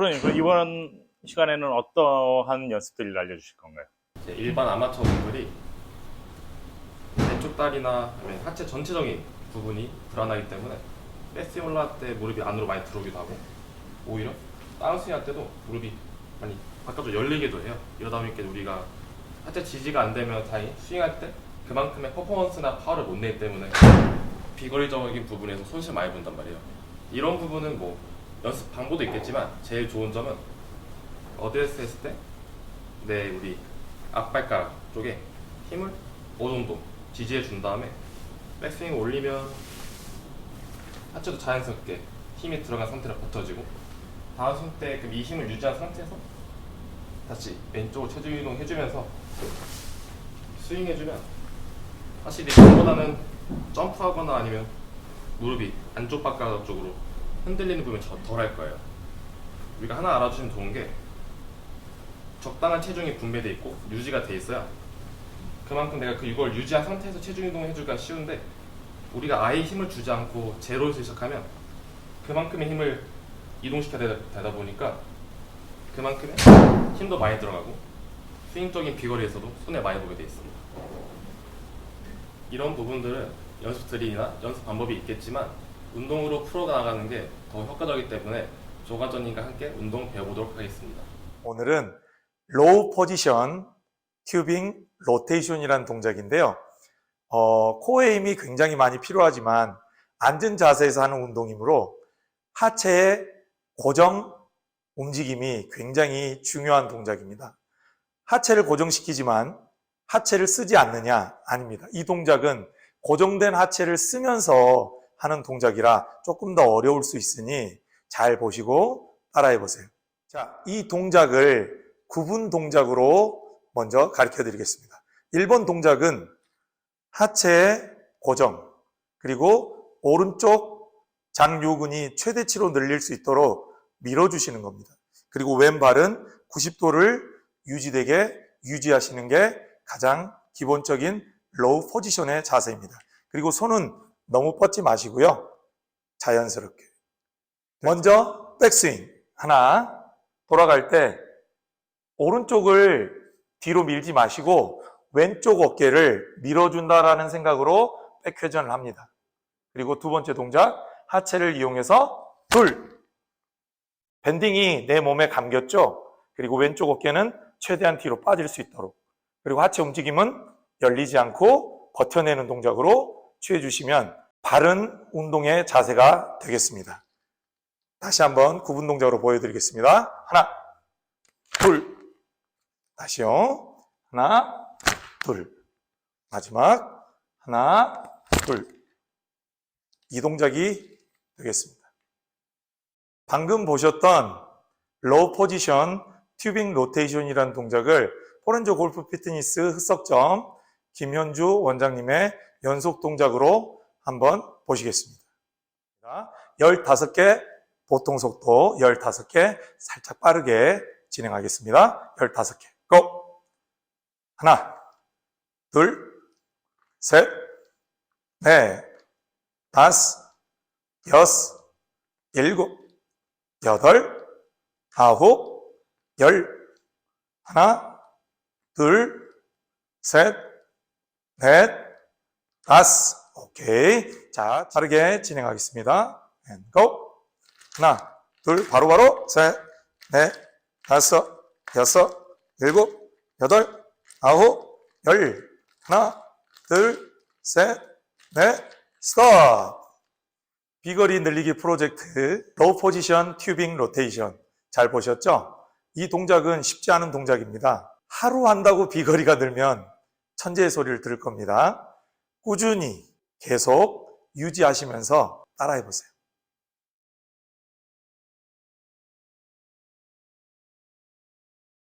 프로님, 그럼 이번 시간에는 어떠한 연습들을 알려주실 건가요? 이제 일반 아마추어 분들이 왼쪽 다리나 하체 전체적인 부분이 불안하기 때문에 백스윙 올라갈 때 무릎이 안으로 많이 들어오기도 하고 오히려 다운스윙 할 때도 무릎이 많이 바깥으로 열리기도 해요. 이러다 보니까 우리가 하체 지지가 안 되면 다행히 스윙할 때 그만큼의 퍼포먼스나 파워를 못 내기 때문에 비거리적인 부분에서 손실 많이 본단 말이에요. 이런 부분은 뭐 연습 방법도 있겠지만 제일 좋은 점은 어드레스 했을 때 내 우리 앞발가락 쪽에 힘을 어느 정도 지지해 준 다음에 백스윙 올리면 하체도 자연스럽게 힘이 들어간 상태로 버텨지고 다음 스윙 때이 힘을 유지한 상태에서 다시 왼쪽으로 체중 이동 해주면서 스윙 해주면 확실히 그보다는 점프하거나 아니면 무릎이 안쪽 발가락 쪽으로 흔들리는 부분이 덜 할 거예요. 우리가 하나 알아주시면 좋은 게 적당한 체중이 분배돼 있고 유지가 돼 있어야 그만큼 내가 그 이걸 유지한 상태에서 체중 이동을 해주기가 쉬운데 우리가 아예 힘을 주지 않고 제로에서 시작하면 그만큼의 힘을 이동시켜야 되다, 되다 보니까 그만큼의 힘도 많이 들어가고 스윙적인 비거리에서도 손해 많이 보게 돼 있습니다. 이런 부분들은 연습들이나 연습 방법이 있겠지만 운동으로 풀어 나가는 게 더 효과적이기 때문에 조가전님과 함께 운동 배워보도록 하겠습니다. 오늘은 로우 포지션 튜빙 로테이션이라는 동작인데요. 어, 코어에 힘이 굉장히 많이 필요하지만 앉은 자세에서 하는 운동이므로 하체의 고정 움직임이 굉장히 중요한 동작입니다. 하체를 고정시키지만 하체를 쓰지 않느냐? 아닙니다. 이 동작은 고정된 하체를 쓰면서 하는 동작이라 조금 더 어려울 수 있으니 잘 보시고 따라해 보세요. 자, 이 동작을 구분 동작으로 먼저 가르쳐 드리겠습니다. 1번 동작은 하체의 고정, 그리고 오른쪽 장요근이 최대치로 늘릴 수 있도록 밀어주시는 겁니다. 그리고 왼발은 90도를 유지되게 유지하시는 게 가장 기본적인 로우 포지션의 자세입니다. 그리고 손은 너무 뻗지 마시고요. 자연스럽게. 먼저 백스윙. 하나. 돌아갈 때 오른쪽을 뒤로 밀지 마시고 왼쪽 어깨를 밀어준다라는 생각으로 백회전을 합니다. 그리고 두 번째 동작, 하체를 이용해서 둘. 밴딩이 내 몸에 감겼죠? 그리고 왼쪽 어깨는 최대한 뒤로 빠질 수 있도록. 그리고 하체 움직임은 열리지 않고 버텨내는 동작으로 취해 주시면 바른 운동의 자세가 되겠습니다. 다시 한번 구분 동작으로 보여드리겠습니다. 하나, 둘. 다시요. 하나, 둘. 마지막. 하나, 둘. 이 동작이 되겠습니다. 방금 보셨던 로우 포지션 튜빙 로테이션이라는 동작을 포렌조 골프 피트니스 흑석점 김현주 원장님의 연속 동작으로 한번 보시겠습니다. 15개 보통 속도 15개 살짝 빠르게 진행하겠습니다. 15개. 고! 하나, 둘, 셋, 넷, 다섯, 여섯, 일곱, 여덟, 아홉, 열. 하나, 둘, 셋, 넷, 다섯. 오케이. 자, 빠르게 진행하겠습니다. and go. 하나, 둘, 바로 바로, 셋, 넷, 다섯, 여섯, 일곱, 여덟, 아홉, 열. 하나, 둘, 셋, 넷, 스톱. 비거리 늘리기 프로젝트 로우 포지션 튜빙 로테이션 잘 보셨죠? 이 동작은 쉽지 않은 동작입니다. 하루 한다고 비거리가 늘면 천재의 소리를 들을 겁니다. 꾸준히 계속 유지하시면서 따라해 보세요.